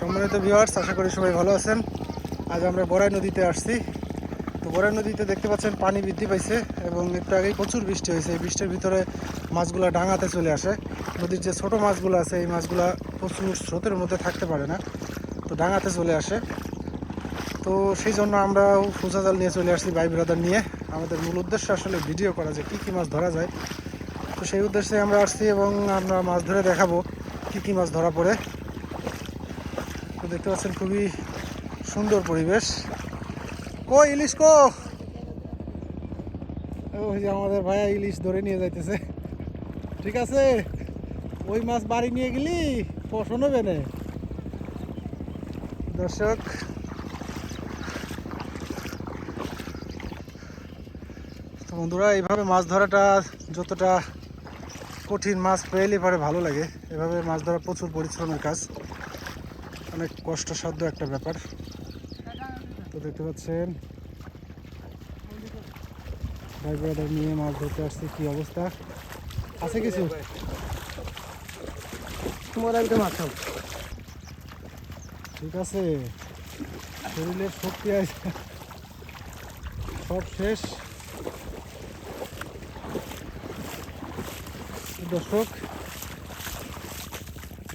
সম্মানিত ভিউয়ার্স আশা করি সবাই ভালো আছেন। আজ আমরা বড়াই নদীতে আসছি। তো বড়াই নদীতে দেখতে পাচ্ছেন পানি বৃদ্ধি পাইছে এবং একটু আগেই প্রচুর বৃষ্টি হয়েছে। এই বৃষ্টির ভিতরে মাছগুলো ডাঙাতে চলে আসে। নদীর যে ছোট মাছগুলো আছে, এই মাছগুলো প্রচুর স্রোতের মধ্যে থাকতে পারে না, তো ডাঙাতে চলে আসে। তো সেই জন্য আমরা ফুচা জাল নিয়ে চলে আসছি ভাই ব্রাদার নিয়ে। আমাদের মূল উদ্দেশ্য আসলে ভিডিও করা যে কী কী মাছ ধরা যায়। তো সেই উদ্দেশ্যে আমরা আসছি এবং আমরা মাছ ধরে দেখাবো কী কী মাছ ধরা পড়ে। দেখতে পাচ্ছেন খুবই সুন্দর পরিবেশ। কো ইলিশ কো? ওই যে আমাদের ভাইয়া ইলিশ ধরে নিয়ে যাইতেছে। ঠিক আছে, ওই মাছ বাড়ি নিয়ে গেলি পছন্দ হবে দর্শক, তো বন্ধুরা, এইভাবে মাছ ধরাটা যতটা কঠিন মাছ পেলে পরে ভালো লাগে। এভাবে মাছ ধরা প্রচুর পরিশ্রমের কাজ। অনেক কষ্টসাধ্য একটা ব্যাপার। তো দেখতে পাচ্ছেন ভাই ব্রাদার নিয়ে মাছ ধরতে আসছি কি অবস্থা? আছে কিছু? আছো ঠিক আছে। শরীরের শক্তি আছে। সব শেষ। দর্শক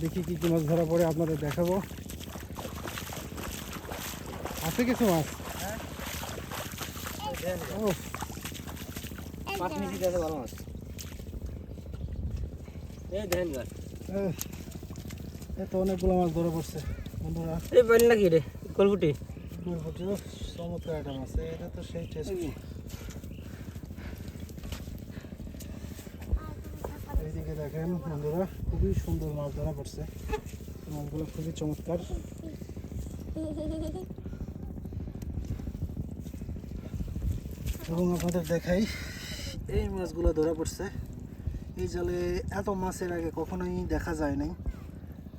দেখি কি কি মাছ ধরা পড়ে আপনাদের দেখাবো। আছে কিছু মাছ? তো অনেকগুলো মাছ ধরা পড়ছে বন্ধুরা। এই নাকি রে? চমৎকার একটা মাছ। এটা তো সেই টেস্ট। এইদিকে দেখেন বন্ধুরা খুবই সুন্দর মাছ ধরা পড়ছে। মাছগুলো খুবই চমৎকার। এবং আপনাদের দেখাই, এই মাছগুলো ধরা পড়ছে। এই জালে এত মাছের আগে কখনোই দেখা যায় নাই।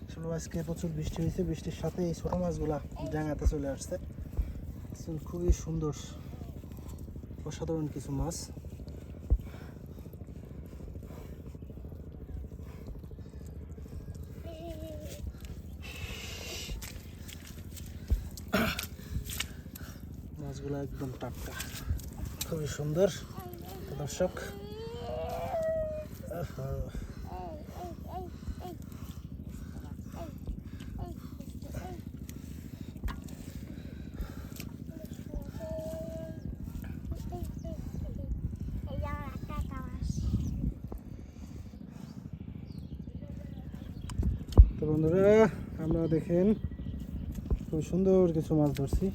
আসলে আজকে প্রচুর বৃষ্টি হয়েছে, বৃষ্টির সাথে এই ছোটো মাছগুলা ডাঙাতে চলে আসছে। খুবই সুন্দর, অসাধারণ কিছু মাছ। মাছগুলো একদম টাটকা। খুবই সুন্দর। দর্শক বন্ধুরা আমরা দেখেন খুব সুন্দর কিছু মাছ ধরছি।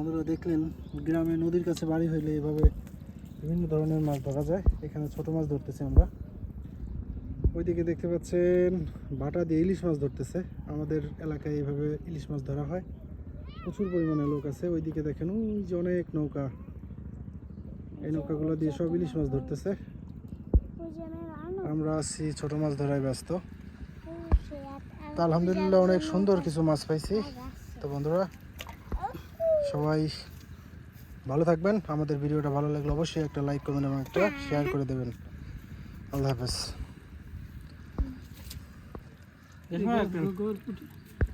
বন্ধুরা দেখলেন, গ্রামে নদীর কাছে বাড়ি হইলে এভাবে বিভিন্ন ধরনের মাছ ধরা যায়। এখানে ছোট মাছ ধরতেছি আমরা। ওইদিকে দেখতে পাচ্ছেন, বাটা দিয়ে ইলিশ মাছ ধরতেছে। আমাদের এলাকায় এভাবে ইলিশ মাছ ধরা হয়। প্রচুর পরিমাণে লোক আছে। ওইদিকে দেখেন, ওই যে অনেক নৌকা। এই নৌকাগুলো দিয়ে সব ইলিশ মাছ ধরতেছে। আমরা আছি ছোট মাছ ধরায় ব্যস্ত। তো আলহামদুলিল্লাহ অনেক সুন্দর কিছু মাছ পাইছি। তো বন্ধুরা সবাই ভালো থাকবেন। আমাদের ভিডিওটা ভালো লাগলে অবশ্যই একটা লাইক করবেন এবং একটা শেয়ার করে দেবেন। আল্লাহ হাফেজ। দেখো একটা